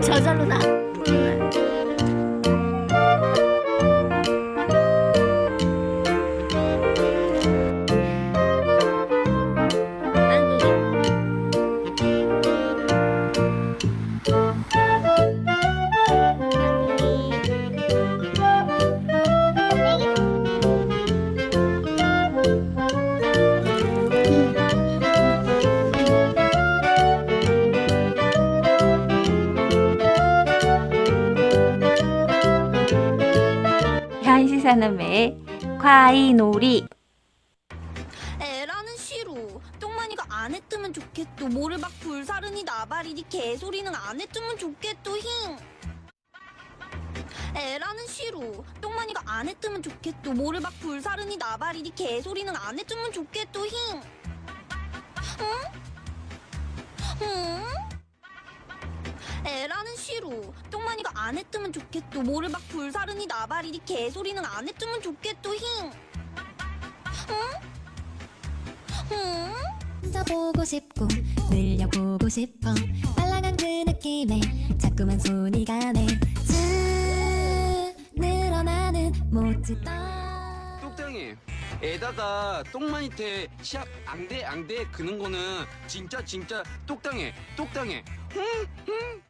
저절로 나. 사람의 과이놀이 에라는 싫어. 똥만이가 안 했으면 좋겠도. 뭐를 막 불사르니 나발이니 개소리는 안 했으면 좋겠도 힝. 에라는 싫어. 똥만이가 안 했으면 좋겠도. 뭐를 막 불사르니 나발이니 개소리는 안 했으면 좋겠도 힝. 응? 응? 에라는 싫어. 똥만이가 안 했으면 좋겠도. 뭐를 막 불사르니 나발이니 개소리는 안 했으면 좋겠도 힝. 응? 혼자 보고 싶고 늘려보고 싶어 빨라간 그 느낌에 자꾸만 손이 가네 쭉 늘어나는 모찌떡 똑당해. 에다가 똥마니테 시합 앙대 앙대 그는 거는 진짜 진짜 똑당해. 똑당해. 응? 응?